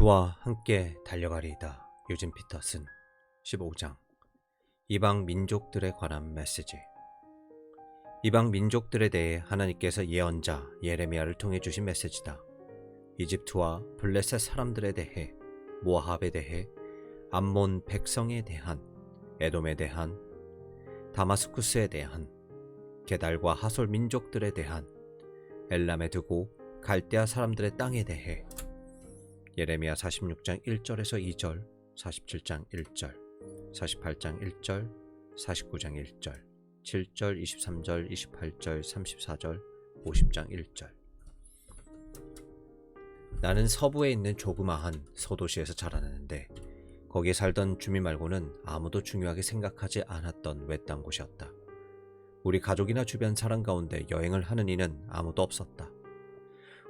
주와 함께 달려가리이다. 유진 피터슨 15장 이방 민족들에 관한 메시지 이방 민족들에 대해 하나님께서 예언자 예레미야를 통해 주신 메시지다. 이집트와 블레셋 사람들에 대해 모압에 대해 암몬 백성에 대한 에돔에 대한 다마스쿠스에 대한 게달과 하솔 민족들에 대한 엘람에 두고 갈대아 사람들의 땅에 대해 예레미야 46장 1절에서 2절, 47장 1절, 48장 1절, 49장 1절, 7절, 23절, 28절, 34절, 50장 1절. 나는 서부에 있는 조그마한 소도시에서 자라났는데 거기에 살던 주민 말고는 아무도 중요하게 생각하지 않았던 외딴 곳이었다. 우리 가족이나 주변 사람 가운데 여행을 하는 이는 아무도 없었다.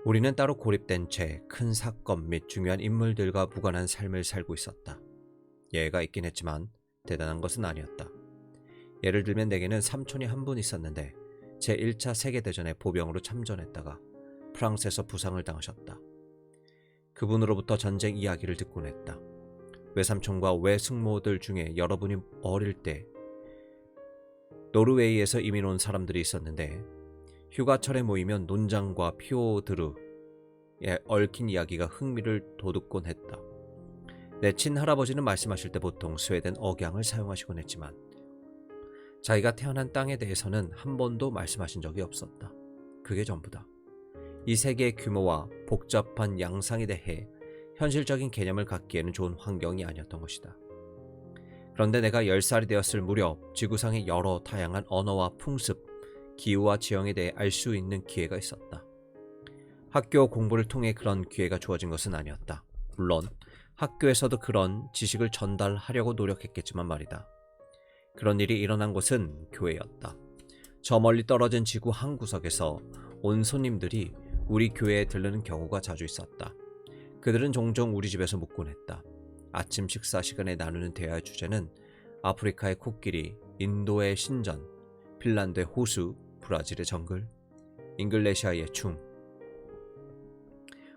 우리는 따로 고립된 채 큰 사건 및 중요한 인물들과 무관한 삶을 살고 있었다. 예가 있긴 했지만 대단한 것은 아니었다. 예를 들면 내게는 삼촌이 한 분 있었는데 제1차 세계대전에 보병으로 참전했다가 프랑스에서 부상을 당하셨다. 그분으로부터 전쟁 이야기를 듣곤 했다. 외삼촌과 외숙모들 중에 여러분이 어릴 때 노르웨이에서 이민 온 사람들이 있었는데 휴가철에 모이면 논장과 피오드르에 얽힌 이야기가 흥미를 돋우곤 했다. 내 친할아버지는 말씀하실 때 보통 스웨덴 억양을 사용하시곤 했지만 자기가 태어난 땅에 대해서는 한 번도 말씀하신 적이 없었다. 그게 전부다. 이 세계의 규모와 복잡한 양상에 대해 현실적인 개념을 갖기에는 좋은 환경이 아니었던 것이다. 그런데 내가 10살이 되었을 무렵 지구상의 여러 다양한 언어와 풍습, 기후와 지형에 대해 알 수 있는 기회가 있었다. 학교 공부를 통해 그런 기회가 주어진 것은 아니었다. 물론 학교에서도 그런 지식을 전달하려고 노력했겠지만 말이다. 그런 일이 일어난 곳은 교회였다. 저 멀리 떨어진 지구 한 구석에서 온 손님들이 우리 교회에 들르는 경우가 자주 있었다. 그들은 종종 우리 집에서 묵곤 했다. 아침 식사 시간에 나누는 대화의 주제는 아프리카의 코끼리, 인도의 신전, 핀란드의 호수, 브라질의 정글, 잉글레시아의 춤,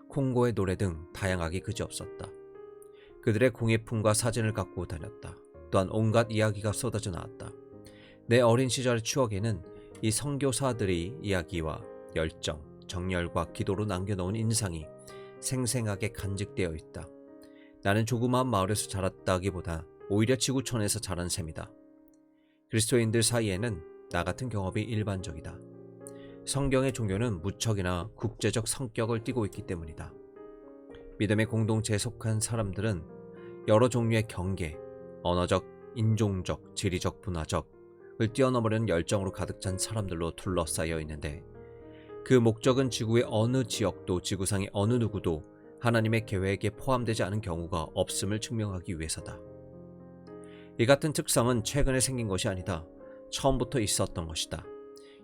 콩고의 노래 등 다양하게 그지없었다. 그들의 공예품과 사진을 갖고 다녔다. 또한 온갖 이야기가 쏟아져 나왔다. 내 어린 시절의 추억에는 이 선교사들의 이야기와 열정, 정열과 기도로 남겨놓은 인상이 생생하게 간직되어 있다. 나는 조그마한 마을에서 자랐다기보다 오히려 지구촌에서 자란 셈이다. 그리스도인들 사이에는 나 같은 경험이 일반적이다. 성경의 종교는 무척이나 국제적 성격을 띠고 있기 때문이다. 믿음의 공동체에 속한 사람들은 여러 종류의 경계, 언어적, 인종적, 지리적, 문화적을 뛰어넘으려는 열정으로 가득 찬 사람들로 둘러싸여 있는데 그 목적은 지구의 어느 지역도 지구상의 어느 누구도 하나님의 계획에 포함되지 않은 경우가 없음을 증명하기 위해서다. 이 같은 특성은 최근에 생긴 것이 아니다. 처음부터 있었던 것이다.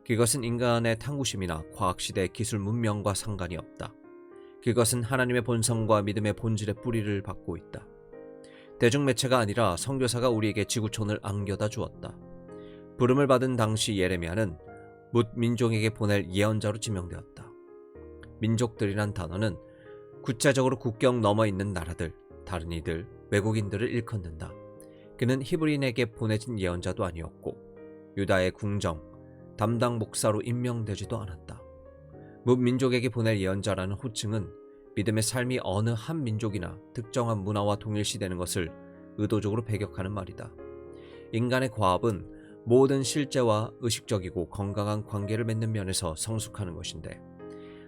그것은 인간의 탐구심이나 과학시대의 기술 문명과 상관이 없다. 그것은 하나님의 본성과 믿음의 본질의 뿌리를 받고 있다. 대중매체가 아니라 성교사가 우리에게 지구촌을 안겨다 주었다. 부름을 받은 당시 예레미야는 묻 민족에게 보낼 예언자로 지명되었다. 민족들이란 단어는 구체적으로 국경 넘어 있는 나라들, 다른 이들, 외국인들을 일컫는다. 그는 히브리인에게 보내진 예언자도 아니었고 유다의 궁정, 담당 목사로 임명되지도 않았다. 무민족에게 보낼 예언자라는 호칭은 믿음의 삶이 어느 한 민족이나 특정한 문화와 동일시되는 것을 의도적으로 배격하는 말이다. 인간의 과업은 모든 실제와 의식적이고 건강한 관계를 맺는 면에서 성숙하는 것인데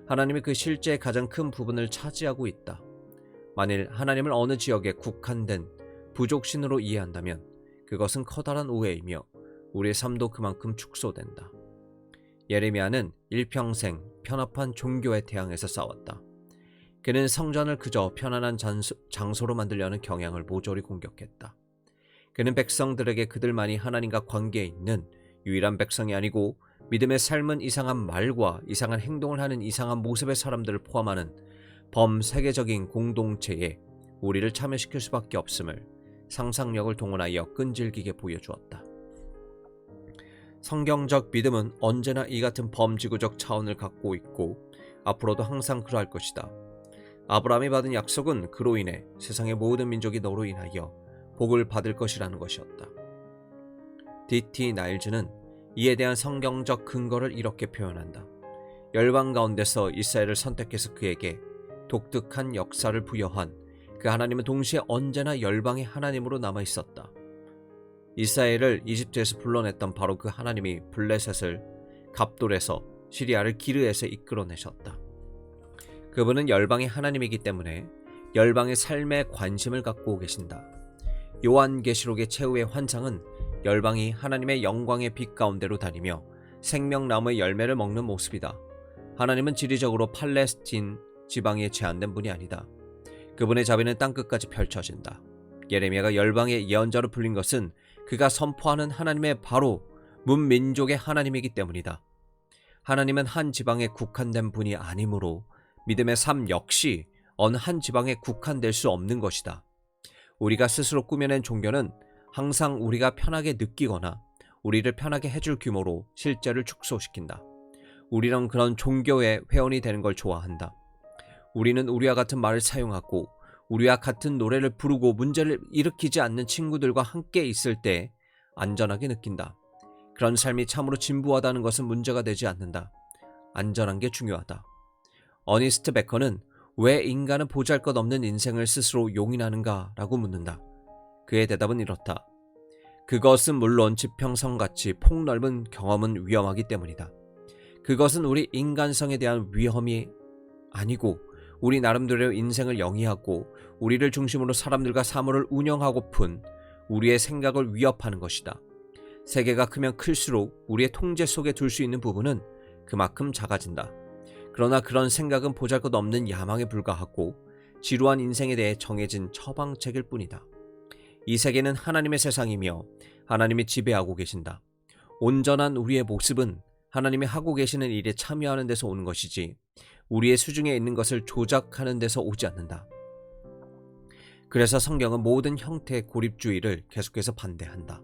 하나님이 그 실제의 가장 큰 부분을 차지하고 있다. 만일 하나님을 어느 지역에 국한된 부족신으로 이해한다면 그것은 커다란 오해이며 우리의 삶도 그만큼 축소된다. 예레미야는 일평생 편협한 종교의 태양에서 싸웠다. 그는 성전을 그저 편안한 잔수, 장소 로 만들려는 경향을 모조리 공격했다. 그는 백성들에게 그들만이 하나님과 관계에 있는 유일한 백성이 아니고 믿음의 삶은 이상한 말과 이상한 행동을 하는 이상한 모습의 사람들을 포함하는 범세계적인 공동체에 우리를 참여시킬 수밖에 없음을 상상력을 동원하여 끈질기게 보여주었다. 성경적 믿음은 언제나 이 같은 범지구적 차원을 갖고 있고 앞으로도 항상 그러할 것이다. 아브라함이 받은 약속은 그로 인해 세상의 모든 민족이 너로 인하여 복을 받을 것이라는 것이었다. D.T. 나일즈는 이에 대한 성경적 근거를 이렇게 표현한다. 열방 가운데서 이스라엘을 선택해서 그에게 독특한 역사를 부여한 그 하나님은 동시에 언제나 열방의 하나님으로 남아 있었다. 이스라엘을 이집트에서 불러냈던 바로 그 하나님이 블레셋을 갑돌에서 시리아를 기르에서 이끌어내셨다. 그분은 열방의 하나님이기 때문에 열방의 삶에 관심을 갖고 계신다. 요한계시록의 최후의 환상은 열방이 하나님의 영광의 빛 가운데로 다니며 생명나무의 열매를 먹는 모습이다. 하나님은 지리적으로 팔레스틴 지방에 제한된 분이 아니다. 그분의 자비는 땅끝까지 펼쳐진다. 예레미야가 열방의 예언자로 불린 것은 그가 선포하는 하나님의 바로 문민족의 하나님이기 때문이다. 하나님은 한 지방에 국한된 분이 아니므로 믿음의 삶 역시 어느 한 지방에 국한될 수 없는 것이다. 우리가 스스로 꾸며낸 종교는 항상 우리가 편하게 느끼거나 우리를 편하게 해줄 규모로 실제를 축소시킨다. 우리는 그런 종교의 회원이 되는 걸 좋아한다. 우리는 우리와 같은 말을 사용하고 우리와 같은 노래를 부르고 문제를 일으키지 않는 친구들과 함께 있을 때 안전하게 느낀다. 그런 삶이 참으로 진부하다는 것은 문제가 되지 않는다. 안전한 게 중요하다. 어니스트 베커는 왜 인간은 보잘 것 없는 인생을 스스로 용인하는가 라고 묻는다. 그의 대답은 이렇다. 그것은 물론 지평선같이 폭넓은 경험은 위험하기 때문이다. 그것은 우리 인간성에 대한 위험이 아니고 우리 나름대로 인생을 영위하고 우리를 중심으로 사람들과 사물을 운영하고픈 우리의 생각을 위협하는 것이다. 세계가 크면 클수록 우리의 통제 속에 둘 수 있는 부분은 그만큼 작아진다. 그러나 그런 생각은 보잘것 없는 야망에 불과하고 지루한 인생에 대해 정해진 처방책일 뿐이다. 이 세계는 하나님의 세상이며 하나님이 지배하고 계신다. 온전한 우리의 모습은 하나님이 하고 계시는 일에 참여하는 데서 오는 것이지 우리의 수중에 있는 것을 조작하는 데서 오지 않는다. 그래서 성경은 모든 형태의 고립주의를 계속해서 반대한다.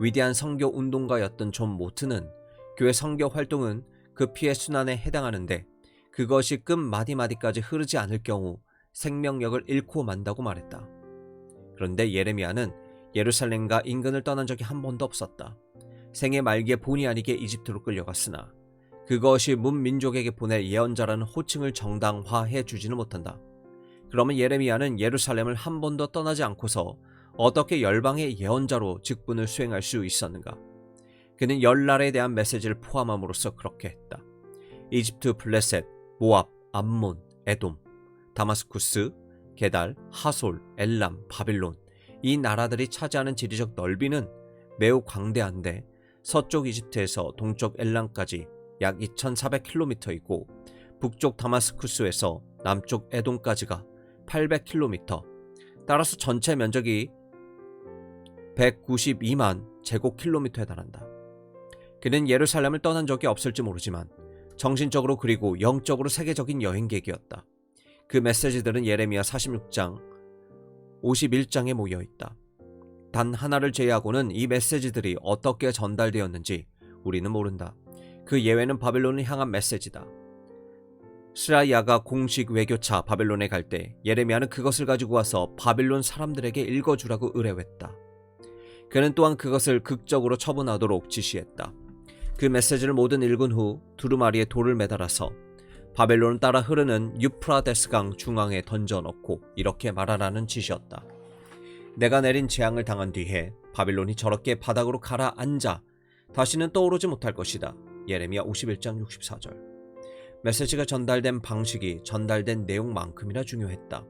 위대한 성교 운동가였던 존 모트는 교회 성교 활동은 그 피의 순환에 해당하는데 그것이 끝 마디마디까지 흐르지 않을 경우 생명력을 잃고 만다고 말했다. 그런데 예레미야는 예루살렘과 인근을 떠난 적이 한 번도 없었다. 생애 말기에 본의 아니게 이집트로 끌려갔으나 그것이 문민족에게 보낼 예언자라는 호칭을 정당화해 주지는 못한다. 그러면 예레미야는 예루살렘을 한 번도 떠나지 않고서 어떻게 열방의 예언자로 직분을 수행할 수 있었는가? 그는 열 나라에 대한 메시지를 포함함으로써 그렇게 했다. 이집트 블레셋, 모압, 암몬, 에돔, 다마스쿠스, 게달, 하솔, 엘람, 바빌론 이 나라들이 차지하는 지리적 넓이는 매우 광대한데 서쪽 이집트에서 동쪽 엘람까지 약 2,400km이고 북쪽 다마스쿠스에서 남쪽 에돔까지가 800km. 따라서 전체 면적이 192만 제곱킬로미터에 달한다. 그는 예루살렘을 떠난 적이 없을지 모르지만 정신적으로 그리고 영적으로 세계적인 여행객이었다. 그 메시지들은 예레미야 46장, 51장에 모여 있다. 단 하나를 제외하고는 이 메시지들이 어떻게 전달되었는지 우리는 모른다. 그 예외는 바벨론을 향한 메시지다. 스라이아가 공식 외교차 바벨론에 갈 때 예레미야는 그것을 가지고 와서 바벨론 사람들에게 읽어주라고 의뢰했다. 그는 또한 그것을 극적으로 처분하도록 지시했다. 그 메시지를 모든 읽은 후 두루마리에 돌을 매달아서 바벨론을 따라 흐르는 유프라데스강 중앙에 던져놓고 이렇게 말하라는 지시였다. 내가 내린 재앙을 당한 뒤에 바빌론이 저렇게 바닥으로 가라앉아 다시는 떠오르지 못할 것이다. 예레미야 51장 64절. 메시지가 전달된 방식이 전달된 내용만큼이나 중요했다.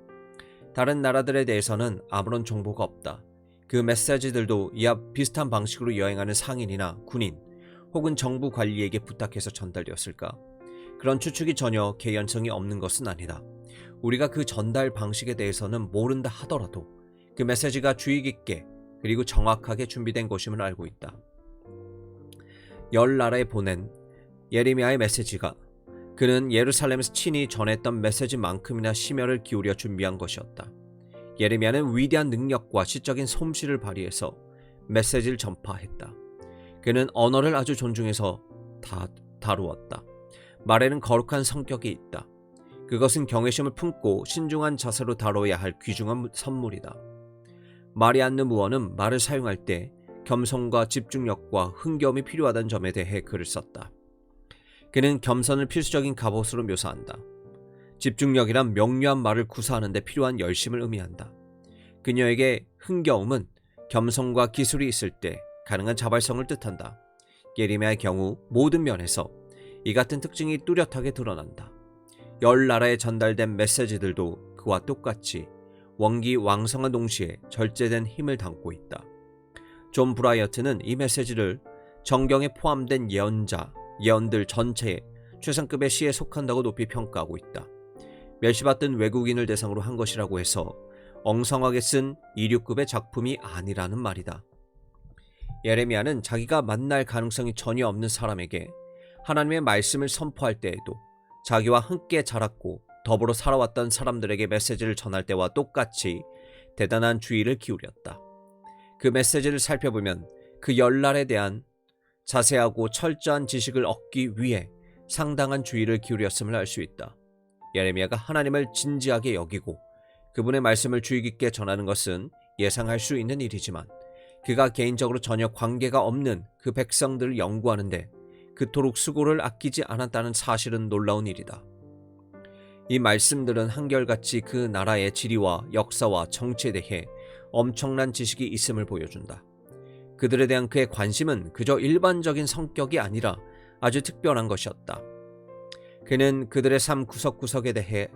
다른 나라들에 대해서는 아무런 정보가 없다. 그 메시지들도 이와 비슷한 방식으로 여행하는 상인이나 군인 혹은 정부 관리에게 부탁해서 전달되었을까? 그런 추측이 전혀 개연성이 없는 것은 아니다. 우리가 그 전달 방식에 대해서는 모른다 하더라도 그 메시지가 주의 깊게 그리고 정확하게 준비된 것임을 알고 있다. 열 나라에 보낸 예레미야의 메시지가 그는 예루살렘에서 친히 전했던 메시지만큼이나 심혈을 기울여 준비한 것이었다. 예레미야는 위대한 능력과 시적인 솜씨를 발휘해서 메시지를 전파했다. 그는 언어를 아주 존중해서 다 다루었다. 말에는 거룩한 성격이 있다. 그것은 경외심을 품고 신중한 자세로 다뤄야 할 귀중한 선물이다. 말이 않는 무어는 말을 사용할 때 겸손과 집중력과 흥겨움이 필요하다는 점에 대해 글을 썼다. 그는 겸손을 필수적인 갑옷으로 묘사한다. 집중력이란 명료한 말을 구사하는 데 필요한 열심을 의미한다. 그녀에게 흥겨움은 겸손과 기술이 있을 때 가능한 자발성을 뜻한다. 예리미야의 경우 모든 면에서 이 같은 특징이 뚜렷하게 드러난다. 열 나라에 전달된 메시지들도 그와 똑같이 원기 왕성한 동시에 절제된 힘을 담고 있다. 존 브라이어트는 이 메시지를 정경에 포함된 예언자, 예언들 전체에 최상급의 시에 속한다고 높이 평가하고 있다. 멸시받던 외국인을 대상으로 한 것이라고 해서 엉성하게 쓴 이류급의 작품이 아니라는 말이다. 예레미야는 자기가 만날 가능성이 전혀 없는 사람에게 하나님의 말씀을 선포할 때에도 자기와 함께 자랐고 더불어 살아왔던 사람들에게 메시지를 전할 때와 똑같이 대단한 주의를 기울였다. 그 메시지를 살펴보면 그 열날에 대한 자세하고 철저한 지식을 얻기 위해 상당한 주의를 기울였음을 알 수 있다. 예레미야가 하나님을 진지하게 여기고 그분의 말씀을 주의 깊게 전하는 것은 예상할 수 있는 일이지만 그가 개인적으로 전혀 관계가 없는 그 백성들을 연구하는데 그토록 수고를 아끼지 않았다는 사실은 놀라운 일이다. 이 말씀들은 한결같이 그 나라의 지리와 역사와 정치에 대해 엄청난 지식이 있음을 보여준다. 그들에 대한 그의 관심은 그저 일반적인 성격이 아니라 아주 특별한 것이었다. 그는 그들의 삶 구석구석에 대해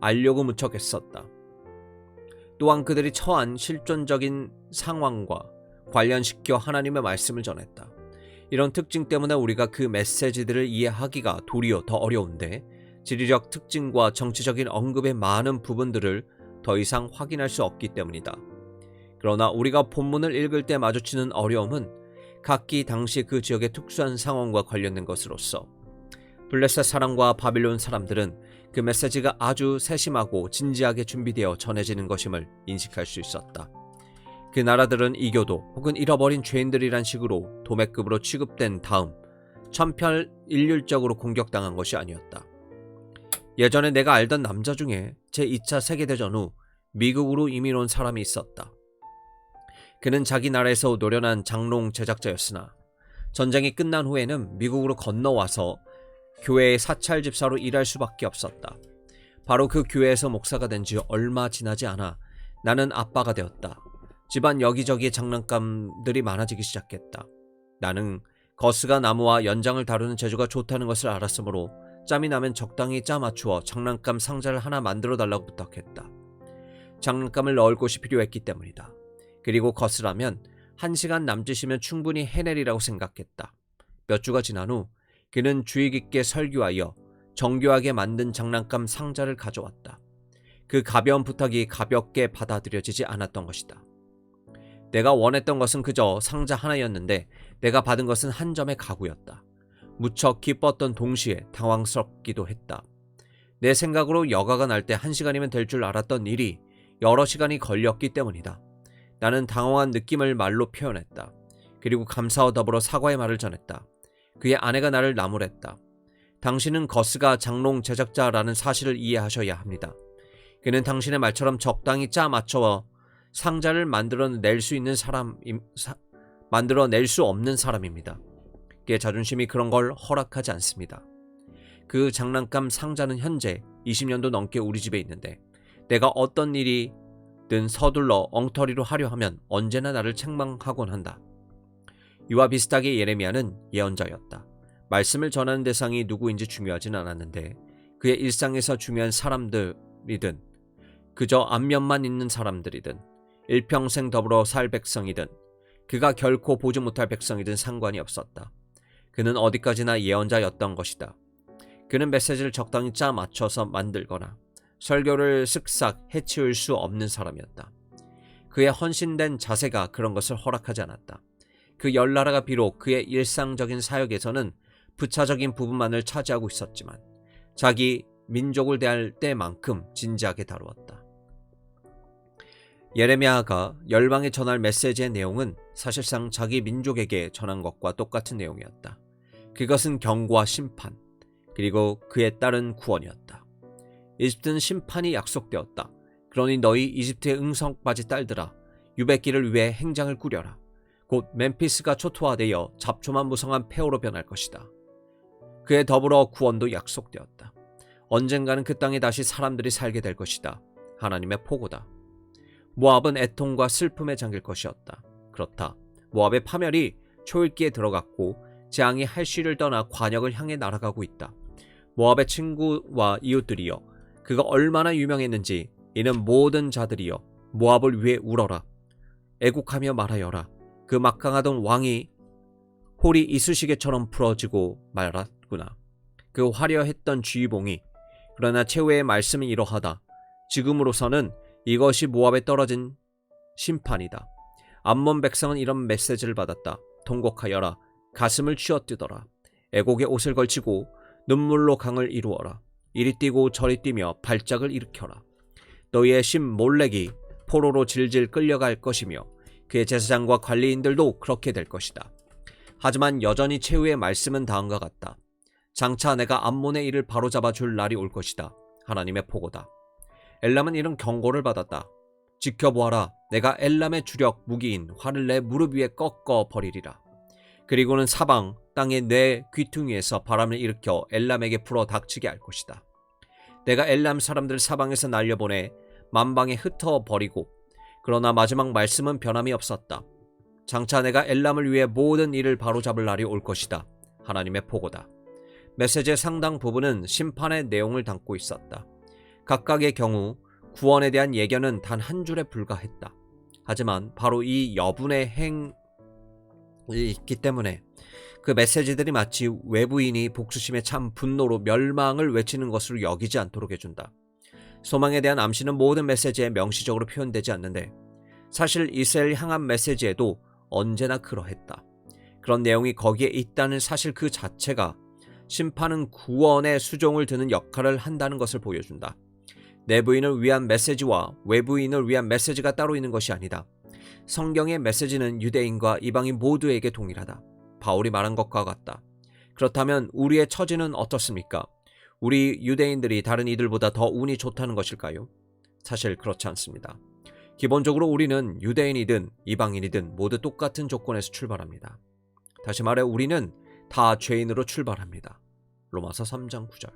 알려고 무척 애썼다. 또한 그들이 처한 실존적인 상황과 관련시켜 하나님의 말씀을 전했다. 이런 특징 때문에 우리가 그 메시지들을 이해하기가 도리어 더 어려운데 지리적 특징과 정치적인 언급의 많은 부분들을 더 이상 확인할 수 없기 때문이다. 그러나 우리가 본문을 읽을 때 마주치는 어려움은 각기 당시 그 지역의 특수한 상황과 관련된 것으로서 블레셋 사람과 바빌론 사람들은 그 메시지가 아주 세심하고 진지하게 준비되어 전해지는 것임을 인식할 수 있었다. 그 나라들은 이교도 혹은 잃어버린 죄인들이란 식으로 도매급으로 취급된 다음 천편일률적으로 공격당한 것이 아니었다. 예전에 내가 알던 남자 중에 제2차 세계대전 후 미국으로 이민 온 사람이 있었다. 그는 자기 나라에서 노련한 장롱 제작자였으나 전쟁이 끝난 후에는 미국으로 건너와서 교회의 사찰 집사로 일할 수밖에 없었다. 바로 그 교회에서 목사가 된 지 얼마 지나지 않아 나는 아빠가 되었다. 집안 여기저기에 장난감들이 많아지기 시작했다. 나는 거스가 나무와 연장을 다루는 재주가 좋다는 것을 알았으므로 짬이 나면 적당히 짜 맞추어 장난감 상자를 하나 만들어 달라고 부탁했다. 장난감을 넣을 곳이 필요했기 때문이다. 그리고 거스라면 한 시간 남짓이면 충분히 해내리라고 생각했다. 몇 주가 지난 후 그는 주의 깊게 설교하여 정교하게 만든 장난감 상자를 가져왔다. 그 가벼운 부탁이 가볍게 받아들여지지 않았던 것이다. 내가 원했던 것은 그저 상자 하나였는데 내가 받은 것은 한 점의 가구였다. 무척 기뻤던 동시에 당황스럽기도 했다. 내 생각으로 여가가 날 때 한 시간이면 될 줄 알았던 일이 여러 시간이 걸렸기 때문이다. 나는 당황한 느낌을 말로 표현했다. 그리고 감사와 더불어 사과의 말을 전했다. 그의 아내가 나를 나무랬다. 당신은 거스가 장롱 제작자라는 사실을 이해하셔야 합니다. 그는 당신의 말처럼 적당히 짜 맞춰 상자를 만들어낼 수 있는 사람, 사, 만들어낼 수 없는 사람입니다. 그의 자존심이 그런 걸 허락하지 않습니다. 그 장난감 상자는 현재 20년도 넘게 우리 집에 있는데 내가 어떤 일이 든 서둘러 엉터리로 하려 하면 언제나 나를 책망하곤 한다. 이와 비슷하게 예레미야는 예언자였다. 말씀을 전하는 대상이 누구인지 중요하진 않았는데 그의 일상에서 중요한 사람들이든 그저 안면만 있는 사람들이든 일평생 더불어 살 백성이든 그가 결코 보지 못할 백성이든 상관이 없었다. 그는 어디까지나 예언자였던 것이다. 그는 메시지를 적당히 짜 맞춰서 만들거나 설교를 쓱싹 해치울 수 없는 사람이었다. 그의 헌신된 자세가 그런 것을 허락하지 않았다. 그 열나라가 비록 그의 일상적인 사역에서는 부차적인 부분만을 차지하고 있었지만 자기 민족을 대할 때만큼 진지하게 다루었다. 예레미야가 열방에 전할 메시지의 내용은 사실상 자기 민족에게 전한 것과 똑같은 내용이었다. 그것은 경고와 심판, 그리고 그에 따른 구원이었다. 이집트는 심판이 약속되었다. 그러니 너희 이집트의 응성바지 딸들아 유배기를 위해 행장을 꾸려라. 곧 멤피스가 초토화되어 잡초만 무성한 폐허로 변할 것이다. 그에 더불어 구원도 약속되었다. 언젠가는 그 땅에 다시 사람들이 살게 될 것이다. 하나님의 포고다. 모압은 애통과 슬픔에 잠길 것이었다. 그렇다. 모압의 파멸이 초읽기에 들어갔고 재앙이 할시를 떠나 관역을 향해 날아가고 있다. 모압의 친구와 이웃들이여 그가 얼마나 유명했는지 이는 모든 자들이여 모압을 위해 울어라. 애국하며 말하여라. 그 막강하던 왕이 홀이 이쑤시개처럼 풀어지고 말았구나. 그 화려했던 쥐봉이 그러나 최후의 말씀은 이러하다. 지금으로서는 이것이 모압에 떨어진 심판이다. 암몬 백성은 이런 메시지를 받았다. 통곡하여라. 가슴을 쥐어뜯어라. 애곡의 옷을 걸치고 눈물로 강을 이루어라. 이리 뛰고 저리 뛰며 발작을 일으켜라. 너희의 신 몰렉이 포로로 질질 끌려갈 것이며 그의 제사장과 관리인들도 그렇게 될 것이다. 하지만 여전히 최후의 말씀은 다음과 같다. 장차 내가 암몬의 일을 바로잡아 줄 날이 올 것이다. 하나님의 포고다. 엘람은 이런 경고를 받았다. 지켜보아라. 내가 엘람의 주력 무기인 활을 내 무릎 위에 꺾어 버리리라. 그리고는 사방 땅의 내 귀퉁이에서 바람을 일으켜 엘람에게 불어 닥치게 할 것이다. 내가 엘람 사람들 사방에서 날려보내 만방에 흩어 버리고 그러나 마지막 말씀은 변함이 없었다. 장차 내가 엘람을 위해 모든 일을 바로잡을 날이 올 것이다. 하나님의 포고다. 메시지의 상당 부분은 심판의 내용을 담고 있었다. 각각의 경우 구원에 대한 예견은 단 한 줄에 불과했다. 하지만 바로 이 여분의 행이 있기 때문에 그 메시지들이 마치 외부인이 복수심에 참 분노로 멸망을 외치는 것으로 여기지 않도록 해준다. 소망에 대한 암시는 모든 메시지에 명시적으로 표현되지 않는데 사실 이스라엘 향한 메시지에도 언제나 그러했다. 그런 내용이 거기에 있다는 사실 그 자체가 심판은 구원의 수종을 드는 역할을 한다는 것을 보여준다. 내부인을 위한 메시지와 외부인을 위한 메시지가 따로 있는 것이 아니다. 성경의 메시지는 유대인과 이방인 모두에게 동일하다. 바울이 말한 것과 같다. 그렇다면 우리의 처지는 어떻습니까? 우리 유대인들이 다른 이들보다 더 운이 좋다는 것일까요? 사실 그렇지 않습니다. 기본적으로 우리는 유대인이든 이방인이든 모두 똑같은 조건에서 출발합니다. 다시 말해 우리는 다 죄인으로 출발합니다. 로마서 3장 9절.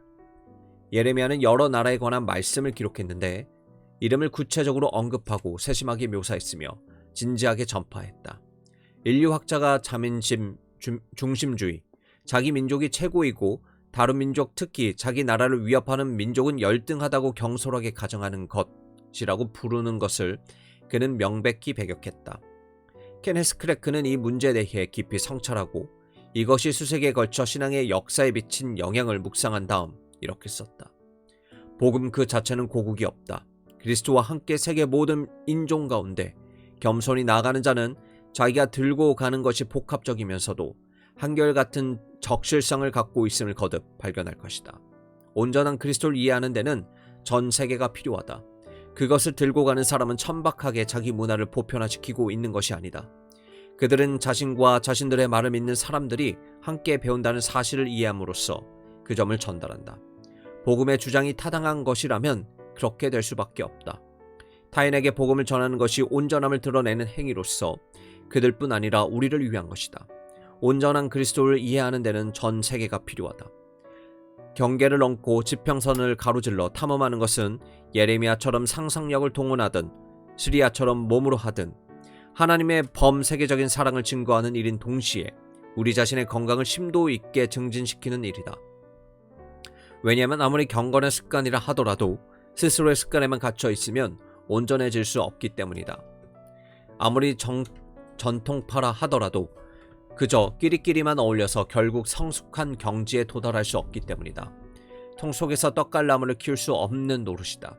예레미야는 여러 나라에 관한 말씀을 기록했는데 이름을 구체적으로 언급하고 세심하게 묘사했으며 진지하게 전파했다. 인류학자가 자민심 중심주의, 자기 민족이 최고이고 다른 민족 특히 자기 나라를 위협하는 민족은 열등하다고 경솔하게 가정하는 것이라고 부르는 것을 그는 명백히 배격했다. 케네스 크래크는 이 문제에 대해 깊이 성찰하고 이것이 수세기에 걸쳐 신앙의 역사에 미친 영향을 묵상한 다음 이렇게 썼다. 복음 그 자체는 고국이 없다. 그리스도와 함께 세계 모든 인종 가운데 겸손히 나가는 자는 자기가 들고 가는 것이 복합적이면서도 한결같은 적실성을 갖고 있음을 거듭 발견할 것이다. 온전한 그리스도를 이해하는 데는 전 세계가 필요하다. 그것을 들고 가는 사람은 천박하게 자기 문화를 보편화시키고 있는 것이 아니다. 그들은 자신과 자신들의 말을 믿는 사람들이 함께 배운다는 사실을 이해함으로써 그 점을 전달한다. 복음의 주장이 타당한 것이라면 그렇게 될 수밖에 없다. 타인에게 복음을 전하는 것이 온전함을 드러내는 행위로서 그들 뿐 아니라 우리를 위한 것이다. 온전한 그리스도를 이해하는 데는 전 세계가 필요하다. 경계를 넘고 지평선을 가로질러 탐험하는 것은 예레미야처럼 상상력을 동원하든 스리아처럼 몸으로 하든 하나님의 범세계적인 사랑을 증거하는 일인 동시에 우리 자신의 건강을 심도 있게 증진시키는 일이다. 왜냐하면 아무리 경건의 습관이라 하더라도 스스로의 습관에만 갇혀 있으면 온전해질 수 없기 때문이다. 아무리 정, 전통파라 하더라도 그저 끼리끼리만 어울려서 결국 성숙한 경지에 도달할 수 없기 때문이다. 통 속에서 떡갈나무를 키울 수 없는 노릇이다.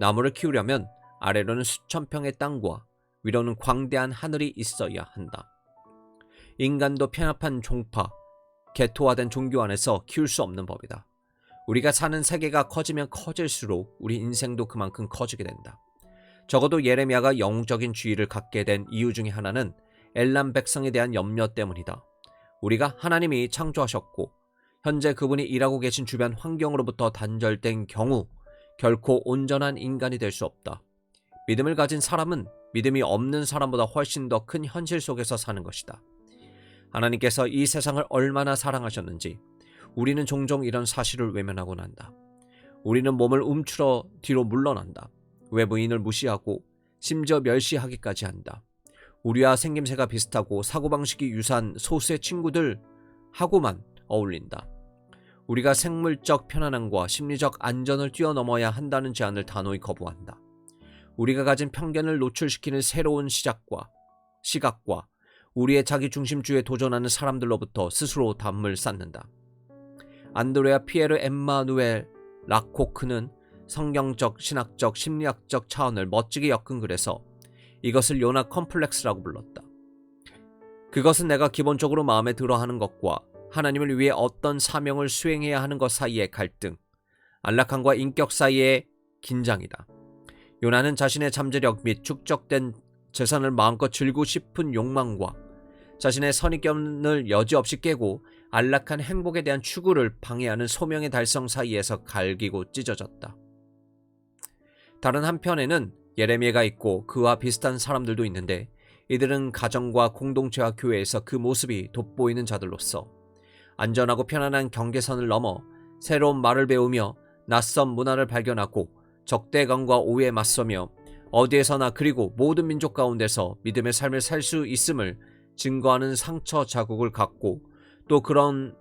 나무를 키우려면 아래로는 수천 평의 땅과 위로는 광대한 하늘이 있어야 한다. 인간도 편협한 종파, 개토화된 종교 안에서 키울 수 없는 법이다. 우리가 사는 세계가 커지면 커질수록 우리 인생도 그만큼 커지게 된다. 적어도 예레미야가 영적인 주의를 갖게 된 이유 중의 하나는 엘람 백성에 대한 염려 때문이다. 우리가 하나님이 창조하셨고 현재 그분이 일하고 계신 주변 환경으로부터 단절된 경우 결코 온전한 인간이 될 수 없다. 믿음을 가진 사람은 믿음이 없는 사람보다 훨씬 더 큰 현실 속에서 사는 것이다. 하나님께서 이 세상을 얼마나 사랑하셨는지 우리는 종종 이런 사실을 외면하고 난다. 우리는 몸을 움츠러 뒤로 물러난다. 외부인을 무시하고 심지어 멸시하기까지 한다. 우리와 생김새가 비슷하고 사고방식이 유사한 소수의 친구들 하고만 어울린다. 우리가 생물적 편안함과 심리적 안전을 뛰어넘어야 한다는 제안을 단호히 거부한다. 우리가 가진 편견을 노출시키는 새로운 시작과 시각과 우리의 자기 중심주의에 도전하는 사람들로부터 스스로 담을 쌓는다. 안드레아 피에르 엠마누엘 라코크는 성경적, 신학적, 심리학적 차원을 멋지게 엮은 글에서 이것을 요나 컴플렉스라고 불렀다. 그것은 내가 기본적으로 마음에 들어 하는 것과 하나님을 위해 어떤 사명을 수행해야 하는 것 사이의 갈등, 안락함과 인격 사이의 긴장이다. 요나는 자신의 잠재력 및 축적된 재산을 마음껏 즐기고 싶은 욕망과 자신의 선입견을 여지없이 깨고 안락한 행복에 대한 추구를 방해하는 소명의 달성 사이에서 갈기고 찢어졌다. 다른 한편에는 예레미야가 있고 그와 비슷한 사람들도 있는데 이들은 가정과 공동체와 교회에서 그 모습이 돋보이는 자들로서 안전하고 편안한 경계선을 넘어 새로운 말을 배우며 낯선 문화를 발견하고 적대감과 오해에 맞서며 어디에서나 그리고 모든 민족 가운데서 믿음의 삶을 살 수 있음을 증거하는 상처 자국을 갖고 또 그런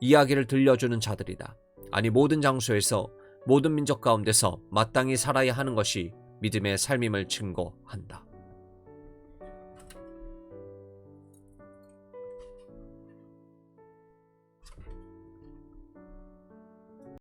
이야기를 들려주는 자들이다. 아니 모든 장소에서 모든 민족 가운데서 마땅히 살아야 하는 것이 믿음의 삶임을 증거한다.